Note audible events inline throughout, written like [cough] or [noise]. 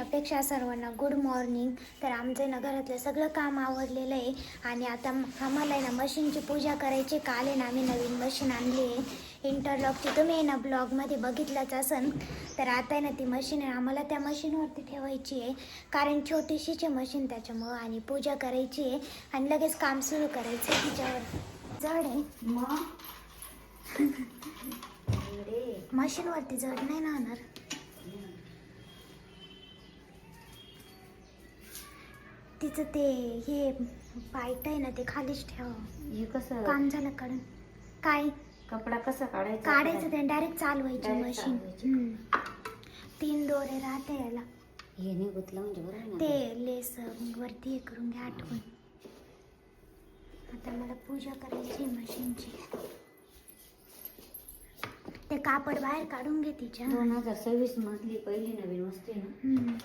अपेक्षा सर्वांना. Good morning तर आमचं ना घरातलं सगळं काम आवडलेलं आहे. आणि आता आम्हाला आहे ना मशीनची पूजा करायची काल आहे ना आम्ही नवीन मशीन आणली आहे. इंटरलॉकची तुम्ही आहे ना ब्लॉगमध्ये बघितलंच असन. तर आता आहे ना ती मशीन आहे. आम्हाला त्या मशीनवरती ठेवायची आहे. कारण छोटीशीच आहे मशीन त्याच्यामुळं. आणि पूजा करायची आहे. आणि लगेच काम सुरू करायचं आहे तिच्यावर. जड आहे. [laughs] मशीनवरती जड नाही ना होणार तिचं ते हे पाईट आहे ना ते खालीच ठेवा. हे कसं? काम झालं काढून. काय? कपडा कसा काढायचा? काढायचं ते डायरेक्ट चालवायची Direct मशीन चालवायची. हम्म. तीन दोरे राहते याला. हे नाही गुतलं म्हणजे बरं आहे ना ते लेस वरती हे करून घ्या आठवण. आता मला पूजा करायची मशीनची. ते कापड बाहेर काढून घे तिच्या. दोन हजार सव्वीस मधली पहिली नवीन वस्तू आहे ना. हम्म.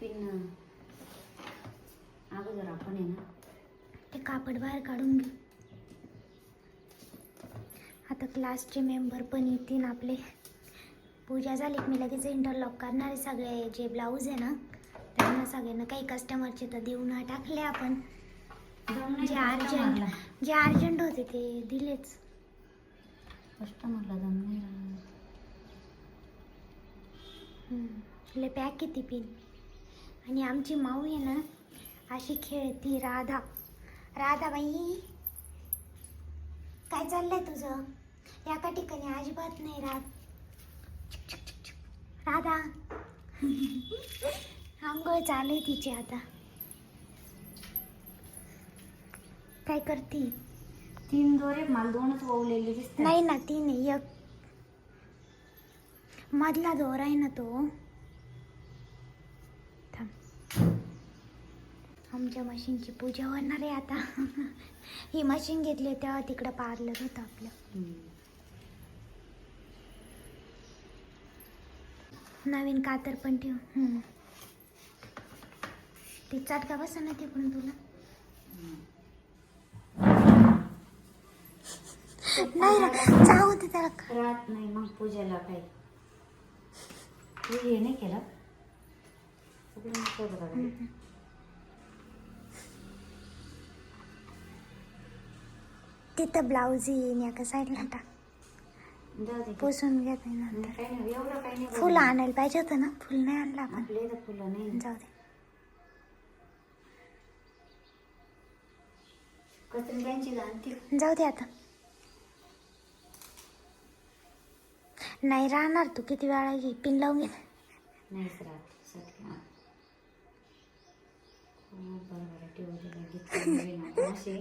पिन अगोदर आपण आहे ना ते कापड बाहेर काढून घे. आता क्लासचे मेंबर पण येतील आपले. पूजा झाली की मी लगेच इंटरलॉक करणार सगळे. जे ब्लाऊज आहे ना त्यांना सगळ्यांना काही कस्टमरचे तर देऊन टाकले आपण. जे अर्जंट जे अर्जंट होते ते दिलेच. कस्टमरला दम नाही पॅक किती पिन? आणि आमची माऊ आहे ना अशी खेळती राधा. राधा बाई काय चाललंय तुझं? एका ठिकाणी अजिबात नाही राहत. छुक. राधा. आंघोळ चालू आहे तिची आता. काय करती? तीन दोरे मला दोनच ओवलेले दिसतात. नाही ना ती नाही एक. मधला दोरा आहे ना तो. आमच्या मशीनची पूजा होणार आहे आता. ही मशीन घेतली तेव्हा तिकडं पार्लर होतं आपलं. नवीन कातर पण ठेव. ती चटका बसा ना तिकडून तुला. नाही रे जाऊ दे त्याला. राहत नाही मग पूजेला काही. तू हे नाही केलं? तिथं ब्लाऊज येईन एका साईडला टाक जाऊ दे पुसून घेत नाही, नंतर काही नाही एवढं काही नाही फुलं आणायला पाहिजे होतं ना? फुल नाही आणलं आपण. आपले फुलं नाही. जाऊ दे. जाऊ दे आता. नाही राहणार तू किती वेळा घे पिन लावून घे. घेतलं [laughs] असे.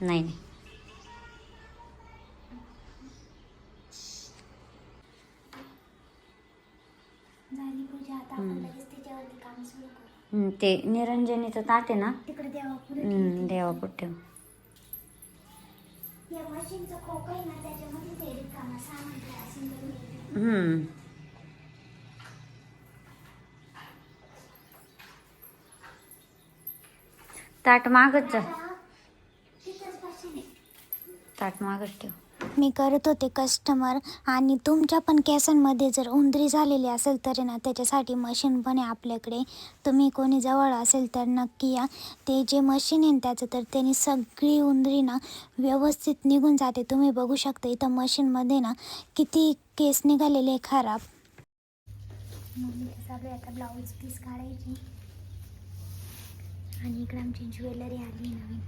नाही नाही. झाली पूजा आता आपण लगेच त्याच्यावरती काम सुरू करू. हम्म, ते निरंजनीचं ताट आहे ना? तिकडे देवा पुढे हम्म, देवापुढे ठेव. हम्म. ताट मागच जा. ताट मागच ठेव मी करत होते कस्टमर आणि तुमच्या पण केसांमध्ये जर उंदरी झालेली असेल तर ना त्याच्यासाठी मशीन पण आहे आपल्याकडे. तुम्ही कोणी जवळ असेल तर नक्की या. ते जे मशीन आहे ना त्याचं तर त्यांनी सगळी उंदरी ना व्यवस्थित निघून जाते. तुम्ही बघू शकता इथं मशीनमध्ये ना किती केस निघालेले खराब. आता ब्लाऊज पीस काढायची आणि इकडे आमची ज्वेलरी आली नवीन.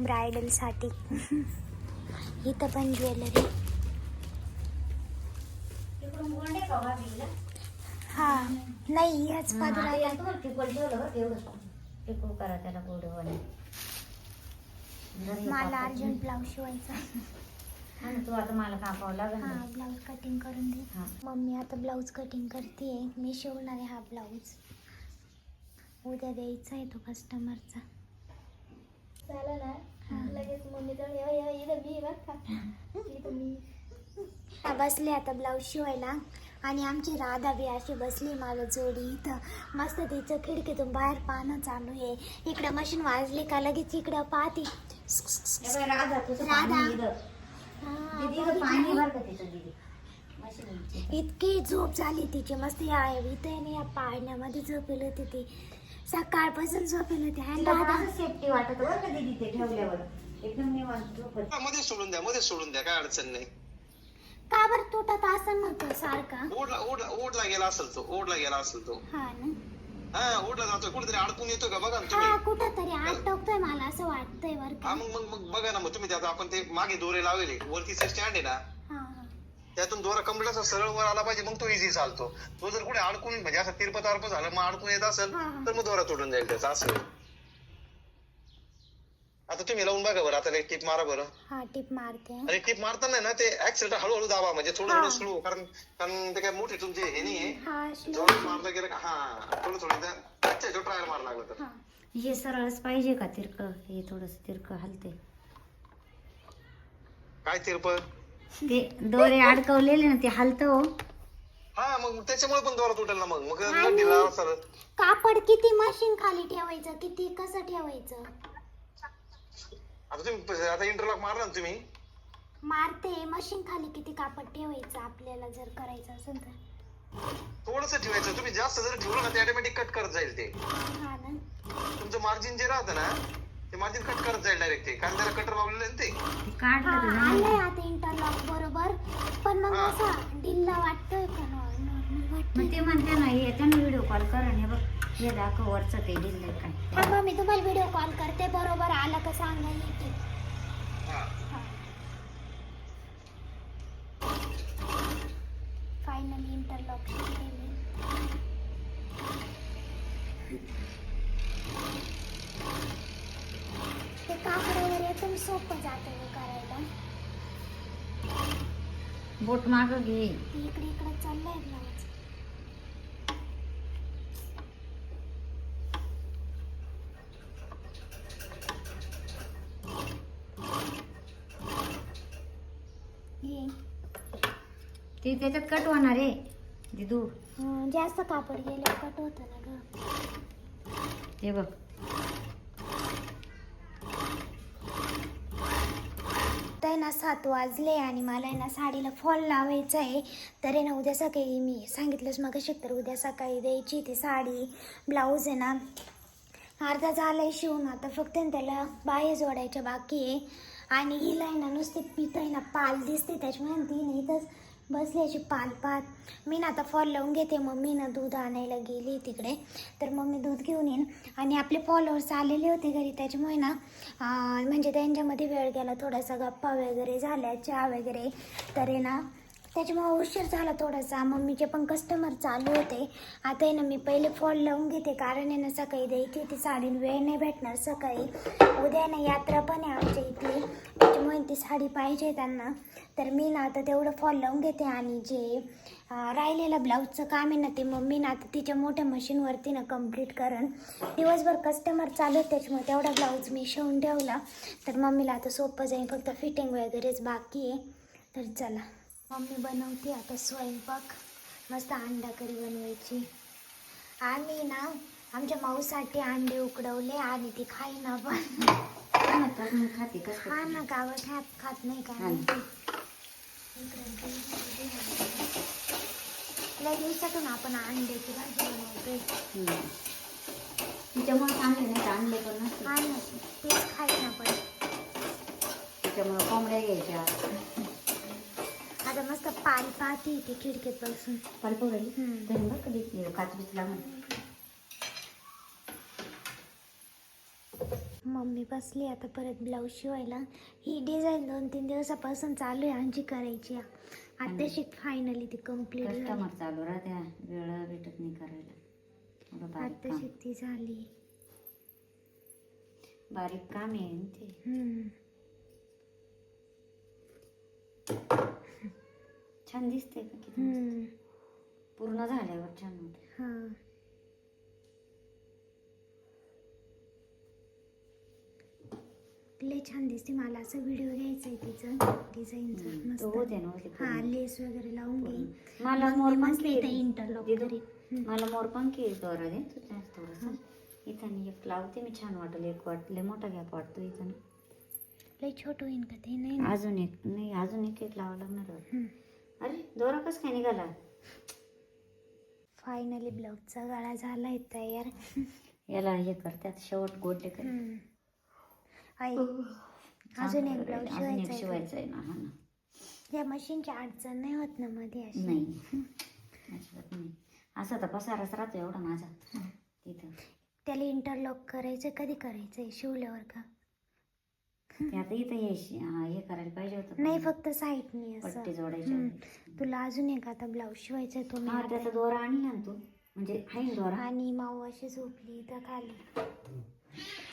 ब्रायडलसाठी इथं पण ज्वेलरी. हा नाही ह्याच बाजूला करा त्याला गोड मला अर्जंट ब्लाऊज शिवायचा. तू आता मला कापावं लागेल हा. ब्लाऊज कटिंग करून दे. मम्मी आता ब्लाऊज कटिंग करते मी शिवणार आहे हा ब्लाऊज. उद्या द्यायचा आहे तो कस्टमरचा झालं ना लगेच मम्मी तर "या, या, इथं मी बघ का? इथं मी. हा, बसले आता ब्लाऊज शिवायला. आणि आमची राधा बी अशी बसली माझ्या जोडी इथं. मस्त तिचं खिडकीतून बाहेर पाहणं चालू आहे. इकडं मशीन वाजली का लगेच इकडं पाहते. राधा इतकी झोप झाली तिची. मस्त या इथे नाही या पाळण्यामध्ये झोपेल होती ती. सकाळपासून झोपेल होती आणि राधा सेफ्टी वाटत बरं का दीदी ते ठेवल्यावर. एकदम निवांत झोपत. हा, मध्ये सोडून द्या मध्ये सोडून द्या काय अडचण नाही. का बरं तुटत असं म्हणतो सारखा? ओढला ओढला ओढला गेला असेल तो ओढला गेला असेल तो. हा ना. हा ओढला जातोय कुठेतरी अडकून येतोय का बघा ना हा तुम्ही. कुठं तरी मला असं वाटतंय बरं का. हा मग मग मग बघा ना मग तुम्ही आपण ते मागे दोरे लावले वरती स्टँड आहे ना त्यातून दोरा असा सरळ वर आला पाहिजे मग तो इझी चालतो. तो जर कुठे अडकून म्हणजे असं तिरपत अर्प झालं मग अडकून येत असेल. तर मग दोरा तुटून जाईल त्याचा असं. आता तुम्ही लावून बघा बरं आता एक टिप मारा बरं. हा टिप मारते. आणि टिप मारताना ना ते ऍक्सिडेंट हळूहळू दाबा म्हणजे थोडं. थोडं स्लो कारण कारण ते काय मोठे तुमचे हे नाही जोरात मारलं गेलं का? हा थोडं थोडं अच्छा जो ट्रायल मारा लागला तर. हे. सरळच पाहिजे का तिरक? हे थोडस तिरक हलते काय तिरप? ते दोरे अडकवलेले ना ते हलतं हो. हा मग त्याच्यामुळे पण दोरा तुटेल ना मग. मग कापड किती मशीन खाली ठेवायचं किती कसं ठेवायचं? आता तुम्ही आता इंटरलॉक मारला ना तुम्ही? मारते मशीन खाली किती कापड ठेवायचं आपल्याला जर करायचं असेल तर. थोडस ठेवायचं. तुम्ही जास्त जर ठेवलं ना ते ऑटोमॅटिक कट करत जाईल ते. हा ना. तुमचं मार्जिन जे राहतं ना ते मार्जिन कट करत जाईल डायरेक्ट ते. कारण त्याला कटर लावलेलं आहे ना ते. ते हा काढलं आलंय. आता इंटरलॉक बरोबर. पण मग हा. असा ढिल्ला वाटतोय का? नॉर्मल मग वाटतोय. ते म्हणते ना हे त्यांना व्हिडिओ कॉल कर आणि हे बघ हे दाखव वरचं ते दिलंय काय. थांबा मी तुम्हाला व्हिडिओ कॉल करते. बरोबर आला का सांगा येते हा. फायनली इंटरलॉक केले ते कापड वगैरे एकदम सोपं जातं हे करायला. बोट माग घे. ते इकडे इकडे चाललंय हे ते त्याच्यात कट होणार आहे दिदू जास्त कापड गेले कट होतं ना ग. हे बघ. आहे ना सात वाजले आणि मला आहे ना साडीला फॉल लावायचा आहे. तर आहे ना उद्या सकाळी मी सांगितलंच मग तर उद्या सकाळी द्यायची ती साडी ब्लाऊज आहे ना. अर्धा झालाय शिवून आता फक्त त्याला बाहे जोडायच्या बाकी आहे. आणि हिला आहे ना नुसते पित आहे ना पाल दिसते त्याच्यामुळे ती नाही तर बसल्याची अशी पाल पात मी ना आता फॉल लावून घेते. मम्मी ना दूध आणायला गेली तिकडे. तर मम्मी दूध घेऊन येईन. आणि आपले फॉलोअर्स आलेले होते घरी. त्याच्यामुळे ना म्हणजे त्यांच्यामध्ये वेळ गेला. थोडासा गप्पा वगैरे झाल्या. चहा वगैरे. तर आहे ना त्याच्यामुळे उशीर झाला थोडासा. मम्मीचे पण कस्टमर चालू होते. आता आहे ना मी पहिले फॉल लावून घेते. कारण आहे ना सकाळी द्यायची ती साडी. वेळ नाही भेटणार सकाळी. उद्या ना यात्रा पण आहे आमच्या इथली. त्याच्यामुळे ती साडी पाहिजे त्यांना. तर मी ना आता तेवढं फॉल लावून घेते आणि जे राहिलेलं ब्लाऊजचं काम आहे ना ते मम्मी ना आता तिच्या मोठ्या मशीनवरती ना कंप्लीट करण. दिवसभर कस्टमर चालू आहेत त्याच्यामुळे तेवढा ब्लाऊज मी शिवून ठेवला. तर मम्मीला आता सोपं जाईल फक्त फिटिंग वगैरेच बाकी आहे. तर चला मम्मी बनवते आता स्वयंपाक. मस्त अंडा करी बनवायची. आम्ही ना आमच्या माऊसाठी अंडे उकडवले आणि ती खाईना पण. खाते कसं हा ना गावात खात नाही का. लय दिवसातून आपण अंड्याची भाजी बनवतोय. तिच्यामुळे नाही पण नसते हा ना तेच पण त्याच्यामुळे कोंबड्या घ्यायच्या आता मस्त पाल पाहते ती खिडकीत बसून. तरी बघ कधी काचबीच लागून मम्मी बसली आता परत ब्लाऊज शिवायला. ही डिझाईन दोन तीन दिवसापासून चालू आहे आमची करायची. आताशी फायनली ती कंप्लीट कस्टमर चालू राहत्या वेळ भेटत नाही करायला. एवढं बारीक काम. आताशी ती झाली. बारीक काम आहे ते. छान दिसते का किती. पूर्ण झाल्यावर छान होते हा. लय छान दिसते. मला असं व्हिडिओ घ्यायचा आहे तिचं डिझाईनचं होते ना हा लेस वगैरे लावून घेईन मला मग मी मस्त मोरपंखी इथं इंटरलॉक दिदू, करीन मला मोरपंखी दोरा दे. तू थोडंसं इथं आणि एक लावते मी छान वाटेल. एक वाटले मोठा गॅप वाटतो इथं ना. लय छोट होईन का ते? नाही ना. अजून एक नाही अजून एक एक लावावं लागणार आहे. हम्म. अरे दोरा कस काय निघाला? फायनली ब्लाऊजचा गळा झालाय तयार. याला हे करतात शेवट गोडले कर हम्म. आई अजून एक ब्लाऊज शिवायचा आहे शिवायचं आहे ना हा ना. या मशीनची अडचण नाही होत ना मध्ये अशी. नाही. अजिबात नाही. असा तर पसाराच राहतो एवढा माझा. तिथं. त्याला इंटरलॉक करायचं कधी करायचंय? शिवल्यावर का? ते आता इथं हे शि- हा, हे करायला पाहिजे होतं नाही फक्त साईडनी पट्टी असं जोडायची हम्म. होती. तुला अजून एक आता ब्लाऊज शिवायचा आहे तो मी हा आता- त्याचा दोरा आणला ना तू. म्हणजे आहे ना दोरा. आणि माऊ अशी झोपली इथं खाली.